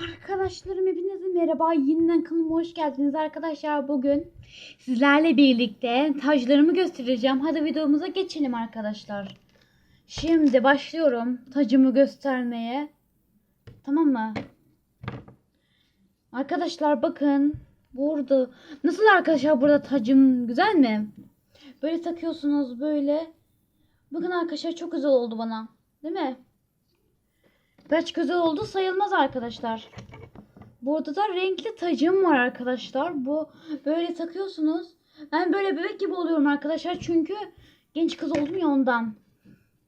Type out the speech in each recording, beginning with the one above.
Arkadaşlarım hepinize merhaba. Yeniden kanalıma hoş geldiniz arkadaşlar. Bugün sizlerle birlikte taclarımı göstereceğim. Hadi videomuza geçelim arkadaşlar. Şimdi başlıyorum tacımı göstermeye. Tamam mı? Arkadaşlar bakın. Burada nasıl arkadaşlar burada tacım güzel mi? Böyle takıyorsunuz böyle. Bakın arkadaşlar çok güzel oldu bana. Değil mi? Kaç güzel oldu sayılmaz arkadaşlar. Burada da renkli tacım var arkadaşlar. Bu böyle takıyorsunuz. Ben böyle bebek gibi oluyorum arkadaşlar. Çünkü genç kız oldum ya ondan.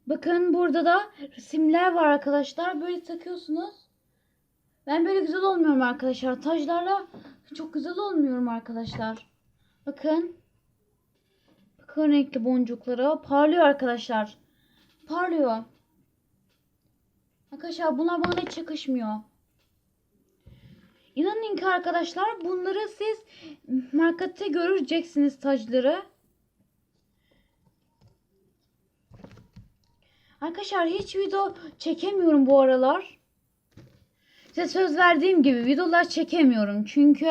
Bakın burada da resimler var arkadaşlar. Böyle takıyorsunuz. Ben böyle güzel olmuyorum arkadaşlar. Taclarla çok güzel olmuyorum arkadaşlar. Bakın. Bakın renkli boncukları. Parlıyor arkadaşlar. Parlıyor. Arkadaşlar bunlar bana hiç yakışmıyor. İnanın ki arkadaşlar bunları siz markette göreceksiniz tacları. Arkadaşlar hiç video çekemiyorum bu aralar. Size söz verdiğim gibi videolar çekemiyorum. Çünkü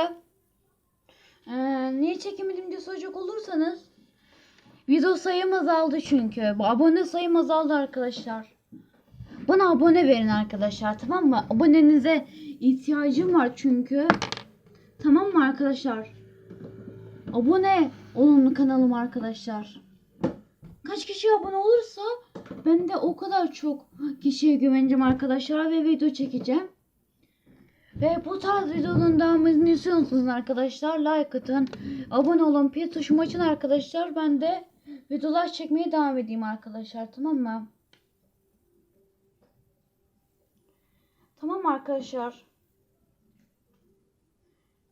ee, niye çekemedim diye soracak olursanız video sayım azaldı çünkü. Abone sayım azaldı arkadaşlar. Bana abone verin arkadaşlar tamam mı? Abonenize ihtiyacım var çünkü. Tamam mı arkadaşlar? Abone olun kanalıma arkadaşlar. Kaç kişi abone olursa ben de o kadar çok kişiye güveneceğim arkadaşlar ve video çekeceğim. Ve bu tarz videonun devamını istiyorsanız arkadaşlar like atın. Abone olun. Pil tuşumu açın arkadaşlar. Ben de videolar çekmeye devam edeyim arkadaşlar. Tamam mı? Tamam arkadaşlar.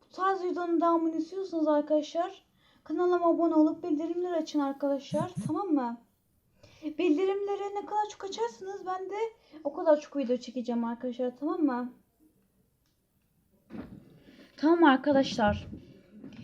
Bu tarz videonun devamını istiyorsanız arkadaşlar kanalıma abone olup bildirimleri açın arkadaşlar. Tamam mı? Bildirimleri ne kadar çok açarsanız ben de o kadar çok video çekeceğim arkadaşlar. Tamam mı? Tamam arkadaşlar.